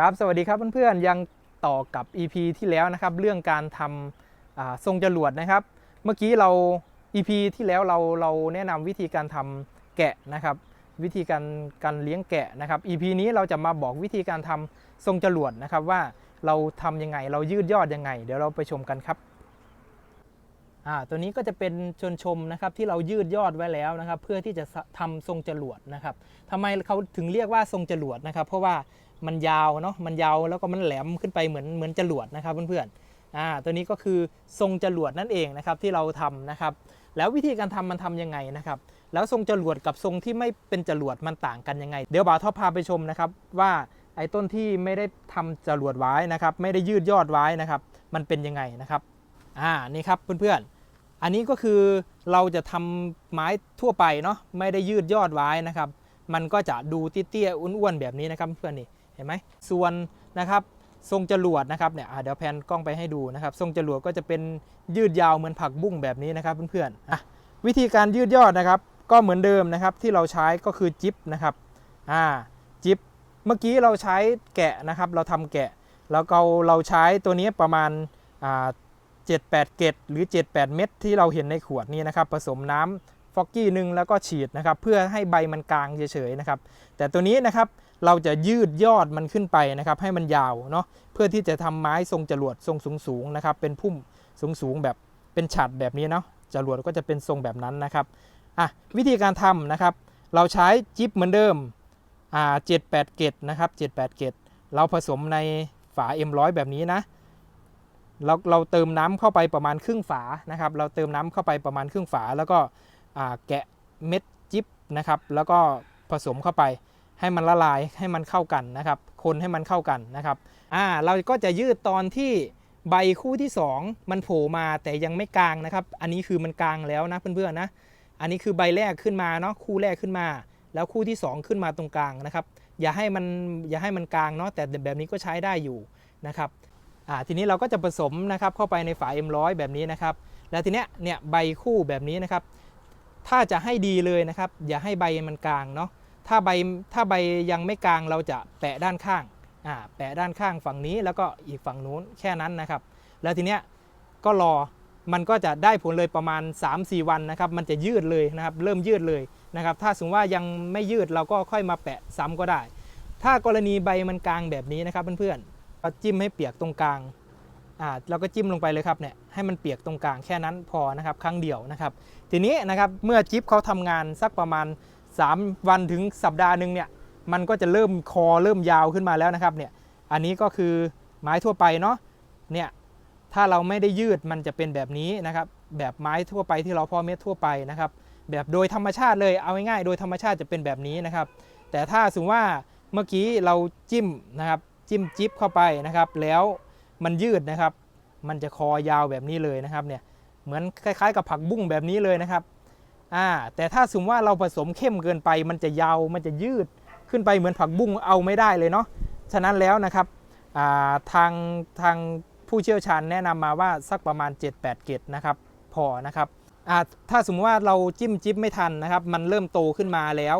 ครับ สวัสดีครับเพื่อนๆ ยังต่อกับ EP ที่แล้วนะครับ เรื่องการทำทรงจรวดนะครับ เมื่อกี้เรา EP ที่แล้วเราเราแนะนำวิธีการทำแกะนะครับ วิธีการการเลี้ยงแกะนะครับ EP นี้เราจะมาบอกวิธีการทำทรงจรวดนะครับ ว่าเราทำยังไงเรายืดยอดยังไง เดี๋ยวเราไปชมกันครับอ่าตัวนี้ก็จะเป็นชนชมนะครับที่เรายืดยอดไว้แล้วนะครับ เพื่อที่จะทำทรงจรวดนะครับทำไมเขาถึงเรียกว่าทรงจรวดนะครับ เพราะว่า มันยาวเนาะมันยาวแล้วก็มันแหลมขึ้นไปเหมือนเหมือนจรวดนะครับเพื่อนๆอ่าตัวนี้ก็คือทรงจรวดนั่นเองนะครับที่เราทำนะครับ แล้ววิธีการทำมันทำยังไงนะครับแล้วทรงจรวดกับทรงที่ไม่เป็นจรวดมันต่างกันยังไง เดี๋ยวบ่าวท็อปพาไปชมนะครับว่าไอ้ต้นที่ไม่ได้ทำจรวดไว้นะครับ ไม่ได้ยืดยอดไว้นะครับ มันเป็นยังไงนะครับอ่านี่ครับเพื่อนๆ อันนี้ก็คือเราจะทำไม้ทั่วไปเนาะไม่ได้ยืดยอดไว้นะครับ มันก็จะดูเตี้ยๆอ้วนๆแบบนี้นะครับเพื่อนนี่ เห็นไหมส่วนนะครับทรงจรวดนะครับเนี่ยเดี๋ยวแพนกล้องไปให้ดูนะครับ ทรงจรวดก็จะเป็นยืดยาวเหมือนผักบุ้งแบบนี้นะครับเพื่อนๆอะวิธีการยืดยอดนะครับ ก็เหมือนเดิมนะครับที่เราใช้ก็คือจิ๊บนะครับอ่าจิ๊บเมื่อกี้เราใช้แกะนะครับ เราทำแกะแล้วก็เราใช้ตัวนี้ประมาณอ่า78เกตหรือ 78 เม็ดที่เราเห็นในขวดนี้นะครับ ผสมน้ำฟอกกี้หนึ่งแล้วก็ฉีดนะครับ เพื่อให้ใบมันกลางเฉยๆนะครับ แต่ตัวนี้นะครับ เราจะยืดยอดมันขึ้นไปนะครับให้มันยาวเนาะเพื่อที่จะทำไม้ทรงจรวดทรงสูงๆนะครับเป็นพุ่มสูงๆแบบเป็นฉัดแบบนี้เนาะจรวดก็จะเป็นทรงแบบนั้นนะครับอะวิธีการทำนะครับ เราใช้จิ๊บเหมือนเดิมอ่า78เกตนะครับ78เกตเราผสมในฝา M100 แบบนี้นะเราเราเติมน้ำเข้าไปประมาณครึ่งฝานะครับ เราเติมน้ำเข้าไปประมาณครึ่งฝา แล้วก็แกะเม็ดจิ๊บนะครับ แล้วก็ผสมเข้าไป ให้มันละลายให้มันเข้ากันนะครับ คนให้มันเข้ากันนะครับอ่าเราก็จะยืดตอนที่ใบคู่ที่ 2 มันโผล่มาแต่ยังไม่กลางนะครับ อันนี้คือมันกลางแล้วนะเพื่อนๆนะ อันนี้คือใบแรกขึ้นมาเนาะคู่แรกขึ้นมา แล้วคู่ที่ 2 ขึ้นมาตรงกลางนะครับ อย่าให้มันอย่าให้มันกลางเนาะแต่แบบนี้ก็ใช้ได้อยู่นะครับอ่าทีนี้เราก็จะผสมนะครับเข้าไปในฝา M100 แบบนี้นะครับ แล้วทีเนี้ยเนี่ยใบคู่แบบนี้นะครับ ถ้าจะให้ดีเลยนะครับ อย่าให้ใบมันกลางเนาะ ถ้าใบถ้าใบยังไม่กลางเราจะแปะด้านข้างอ่าแปะด้านข้างฝั่งนี้แล้วก็อีกฝั่งนู้นแค่นั้นนะครับ แล้วทีเนี้ยก็รอมันก็จะได้ผลเลยประมาณ 3-4 วันนะครับ มันจะยืดเลยนะครับ เริ่มยืดเลยนะครับ ถ้าสมมติว่ายังไม่ยืดเราก็ค่อยมาแปะซ้ำก็ได้ ถ้ากรณีใบมันกลางแบบนี้นะครับเพื่อนๆเราจิ้มให้เปียกตรงกลางอ่าเราก็จิ้มลงไปเลยครับเนี่ยให้มันเปียกตรงกลางแค่นั้นพอนะครับครั้งเดียวนะครับ ทีนี้นะครับเมื่อจิ๊บเขาทำงานสักประมาณ 3 วันถึงสัปดาห์หนึ่งเนี่ยมันก็จะเริ่มคอเริ่มยาวขึ้นมาแล้วนะครับเนี่ยอันนี้ก็คือไม้ทั่วไปเนาะเนี่ยถ้าเราไม่ได้ยืดมันจะเป็นแบบนี้นะครับแบบไม้ทั่วไปที่เราเพอเม็ดทั่วไปนะครับแบบโดยธรรมชาติเลยเอาง่ายๆโดยธรรมชาติจะเป็นแบบนี้นะครับ แต่ถ้าสมมติว่าเมื่อกี้เราจิ้มนะครับจิ้มจิ๊บเข้าไปนะครับ แล้วมันยืดนะครับ มันจะคอยาวแบบนี้เลยนะครับเนี่ยเหมือนคล้ายๆ กับผักบุ้งแบบนี้เลยนะครับ อ่าแต่ถ้าสมมติว่าเราผสมเข้มเกินไป มันจะยาวมันจะยืดขึ้นไปเหมือนผักบุ้งเอาไม่ได้เลยเนาะฉะนั้นแล้วนะครับอ่าทางทางผู้เชี่ยวชาญแนะนำมาว่าสักประมาณ 7-8 เกตนะครับพอนะครับอ่าถ้าสมมติว่าเราจิ้มจิ๊บไม่ทันนะครับ มันเริ่มโตขึ้นมาแล้ว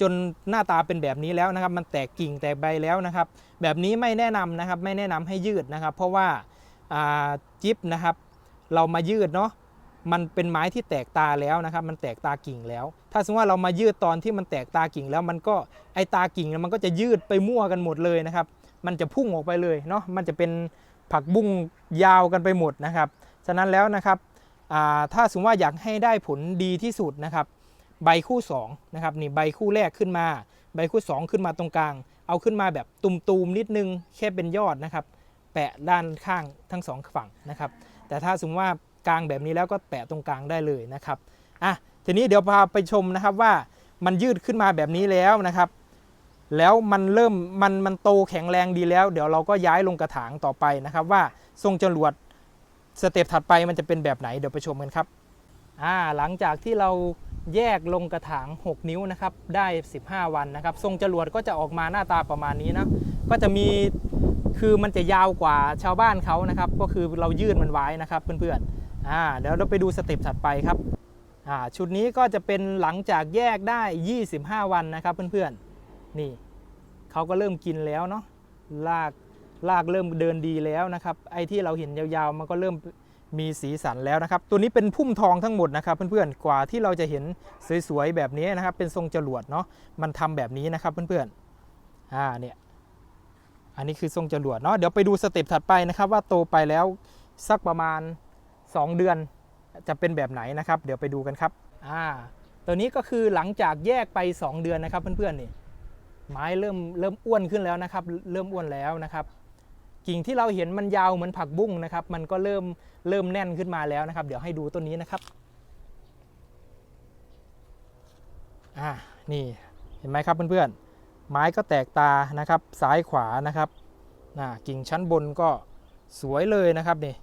จนหน้าตาเป็นแบบนี้แล้วนะครับ มันแตกกิ่งแตกใบแล้วนะครับ แบบนี้ไม่แนะนำนะครับไม่แนะนำให้ยืดนะครับ เพราะว่าอ่าจิ๊บนะครับ เรามายืดเนาะ มันเป็นไม้ที่แตกตาแล้วนะครับ มันแตกตากิ่งแล้ว ถ้าสมมติว่าเรามายืดตอนที่มันแตกตากิ่งแล้วมันก็ไอตากิ่งมันก็จะยืดไปมั่วกันหมดเลยนะครับ มันจะพุ่งออกไปเลยเนาะ มันจะเป็นผักบุ้งยาวกันไปหมดนะครับ ฉะนั้นแล้วนะครับถ้าสมมติว่าอยากให้ได้ผลดีที่สุดนะครับ ใบคู่2นะครับนี่ใบคู่แรกขึ้นมา ใบคู่ 2 ขึ้นมาตรงกลาง เอาขึ้นมาแบบตุมๆนิดนึงแค่เป็นยอดนะครับ แปะด้านข้างทั้งสองฝั่งนะครับ แต่ถ้าสมมติว่า กลางแบบนี้แล้วก็แปะตรงกลางได้เลยนะครับอะทีนี้เดี๋ยวพาไปชมนะครับว่ามันยืดขึ้นมาแบบนี้แล้วนะครับ แล้วมันเริ่มมันมันโตแข็งแรงดีแล้ว เดี๋ยวเราก็ย้ายลงกระถางต่อไปนะครับ ว่าทรงจรวดสเต็ปถัดไปมันจะเป็นแบบไหนเดี๋ยวไปชมกันครับอ่าหลังจากที่เราแยกลงกระถาง 6 นิ้วนะครับได้ 15 วันนะครับ ทรงจรวดก็จะออกมาหน้าตาประมาณนี้นะก็จะมีคือมันจะยาวกว่าชาวบ้านเขานะครับ ก็คือเรายืดมันไว้นะครับเพื่อนๆ อ่าเดี๋ยวเราไปดูสเต็ปถัดไปครับอ่าชุดนี้ก็จะเป็นหลังจากแยกได้ 25 วันนะครับเพื่อนๆนี่เขาก็เริ่มกินแล้วเนาะลากลากเริ่มเดินดีแล้วนะครับ ไอ้ที่เราเห็นยาวๆ มันก็เริ่มมีสีสันแล้วนะครับ ตัวนี้เป็นพุ่มทองทั้งหมดนะครับ เพื่อนๆ กว่าที่เราจะเห็นสวยๆ แบบนี้นะครับ เป็นทรงจรวดเนาะ มันทำแบบนี้นะครับเพื่อนๆ อ่าเนี่ย อันนี้คือทรงจรวดเนาะ เดี๋ยวไปดูสเต็ปถัดไปนะครับ ว่าโตไปแล้วสักประมาณ 2 เดือนจะเป็นแบบไหนนะครับ เดี๋ยวไปดูกันครับอ่าตัวนี้ก็คือหลังจากแยกไป 2 เดือนนะครับเพื่อนๆนี่ไม้เริ่มเริ่มอ้วนขึ้นแล้วนะครับ เริ่มอ้วนแล้วนะครับ กิ่งที่เราเห็นมันยาวเหมือนผักบุ้งนะครับ มันก็เริ่มเริ่มแน่นขึ้นมาแล้วนะครับ เดี๋ยวให้ดูต้นนี้นะครับอ่านี่เห็นไหมครับเพื่อนๆ ไม้ก็แตกตานะครับ ซ้ายขวานะครับน่ากิ่งชั้นบนก็สวยเลยนะครับนี่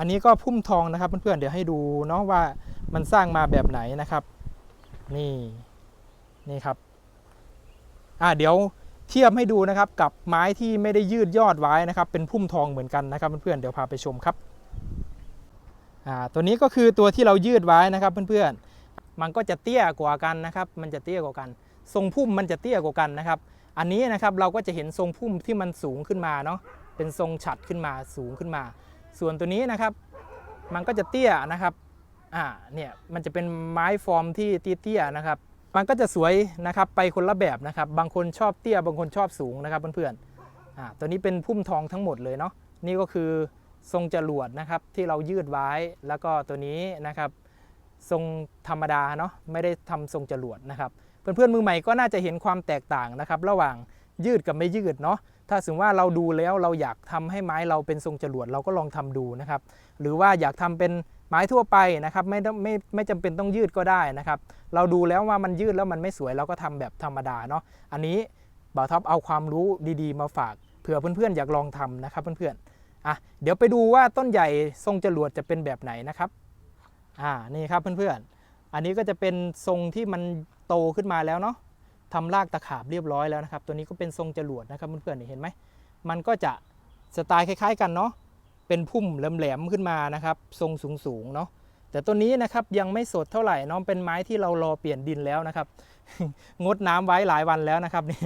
อันนี้ก็พุ่มทองนะครับเพื่อนๆเดี๋ยวให้ดูเนาะว่ามันสร้างมาแบบไหนนะครับ นี่นี่ครับอ่าเดี๋ยวเทียบให้ดูนะครับกับไม้ที่ไม่ได้ยืดยอดไว้นะครับ เป็นพุ่มทองเหมือนกันนะครับเพื่อนๆเดี๋ยวพาไปชมครับอ่าตัวนี้ก็คือตัวที่เรายืดไว้นะครับเพื่อนๆมันก็จะเตี้ยกว่ากันนะครับ มันจะเตี้ยกว่ากัน ทรงพุ่มมันจะเตี้ยกว่ากันนะครับ อันนี้นะครับเราก็จะเห็นทรงพุ่มที่มันสูงขึ้นมาเนาะเป็นทรงฉัดขึ้นมาสูงขึ้นมา ส่วนตัวนี้นะครับมันก็จะเตี้ยนะครับอ่าเนี่ยมันจะเป็นไม้ฟอร์มที่เตี้ยๆนะครับ มันก็จะสวยนะครับไปคนละแบบนะครับ บางคนชอบเตี้ย บางคนชอบสูงนะครับเพื่อนๆอ่าตัวนี้เป็นพุ่มทองทั้งหมดเลยเนาะนี่ก็คือทรงจรวดนะครับที่เรายืดไว้ แล้วก็ตัวนี้นะครับทรงธรรมดาเนาะไม่ได้ทำทรงจรวดนะครับ เพื่อนๆมือใหม่ก็น่าจะเห็นความแตกต่างนะครับ ระหว่าง ยืดกับไม่ยืดเนาะถ้าสมมติว่าเราดูแล้วเราอยากทำให้ไม้เราเป็นทรงจรวดเราก็ลองทำดูนะครับหรือว่าอยากทำเป็นไม้ทั่วไปนะครับไม่ต้องไม่ไม่จำเป็นต้องยืดก็ได้นะครับ เราดูแล้วว่ามันยืดแล้วมันไม่สวยเราก็ทำแบบธรรมดาเนาะอันนี้บ่าวท็อปเอาความรู้ดีๆ มาฝากเผื่อเพื่อนๆอยากลองทำนะครับเพื่อนๆอะเดี๋ยวไปดูว่าต้นใหญ่ทรงจรวดจะเป็นแบบไหนนะครับอ่านี่ครับเพื่อนๆอันนี้ก็จะเป็นทรงที่มันโตขึ้นมาแล้วเนาะ ทำรากตะขาบเรียบร้อยแล้วนะครับ ตัวนี้ก็เป็นทรงจรวดนะครับเพื่อนๆเห็นไหมมันก็จะสไตล์คล้าย ๆ กันเนาะเป็นพุ่มแหลมๆขึ้นมานะครับ ทรงสูงๆเนาะแต่ตัวนี้นะครับยังไม่สดเท่าไหร่เนาะเป็นไม้ที่เรารอเปลี่ยนดินแล้วนะครับ งดน้ำไว้หลายวันแล้วนะครับนี่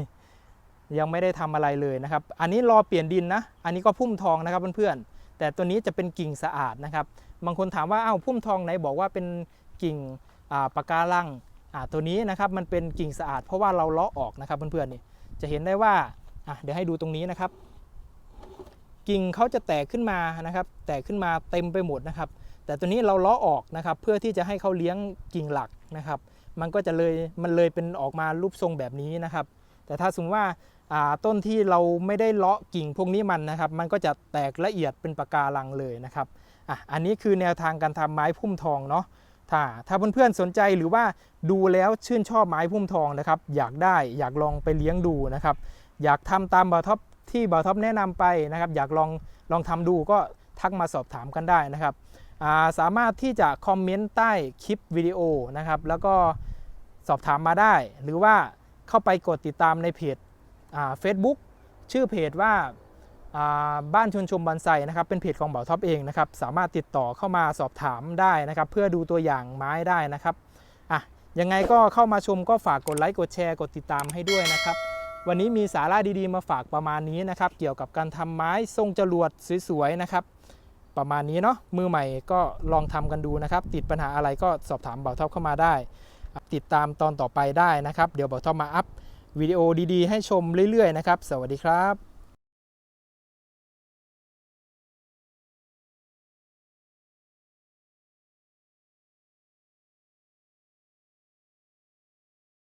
ยังไม่ได้ทำอะไรเลยนะครับ อันนี้รอเปลี่ยนดินนะ อันนี้ก็พุ่มทองนะครับเพื่อนๆแต่ตัวนี้จะเป็นกิ่งสะอาดนะครับ บางคนถามว่าอ้าวพุ่มทองไหนบอกว่าเป็นกิ่งอ่าปะการังอ่า ตัวนี้นะครับมันเป็นกิ่งสะอาดเพราะว่าเราเลาะออกนะครับเพื่อนๆนี่จะเห็นได้ว่าเดี๋ยวให้ดูตรงนี้นะครับ กิ่งเขาจะแตกขึ้นมานะครับ แตกขึ้นมาเต็มไปหมดนะครับ แต่ตัวนี้เราเลาะออกนะครับ เพื่อที่จะให้เขาเลี้ยงกิ่งหลักนะครับ มันก็จะเลยมันเลยเป็นออกมารูปทรงแบบนี้นะครับ แต่ถ้าสมมติว่าต้นที่เราไม่ได้เลาะกิ่งพวกนี้มันนะครับ มันก็จะแตกละเอียดเป็นปะการังเลยนะครับอะอันนี้คือแนวทางการทำไม้พุ่มทองเนาะ ถ้าถ้าเพื่อนๆสนใจหรือว่าดูแล้วชื่นชอบไม้พุ่มทองนะครับ อยากได้อยากลองไปเลี้ยงดูนะครับ อยากทำตามบอท็อปที่บอท็อปแนะนำไปนะครับ อยากลองลองทำดูก็ทักมาสอบถามกันได้นะครับาสามารถที่จะคอมเมนต์ใต้คลิปวิดีโอนะครับ แล้วก็สอบถามมาได้ หรือว่าเข้าไปกดติดตามในเพจเฟซบุ๊กชื่อเพจว่า บ้านชวนชมบอนไซนะครับเป็นเพจของเบาท็อปเองนะครับสามารถติดต่อเข้ามาสอบถามได้นะครับ เพื่อดูตัวอย่างไม้ได้นะครับอะยังไงก็เข้ามาชมก็ฝากกดไลค์กดแชร์กดติดตามให้ด้วยนะครับ วันนี้มีสาระดีๆมาฝากประมาณนี้นะครับ เกี่ยวกับการทำไม้ทรงจรวดสวยๆนะครับ ประมาณนี้เนาะมือใหม่ก็ลองทำกันดูนะครับ ติดปัญหาอะไรก็สอบถามเบาท็อปเข้ามาได้ ติดตามตอนต่อไปได้นะครับ เดี๋ยวเบาท็อปมาอัพวิดีโอดีๆ ให้ชมเรื่อยๆนะครับ สวัสดีครับ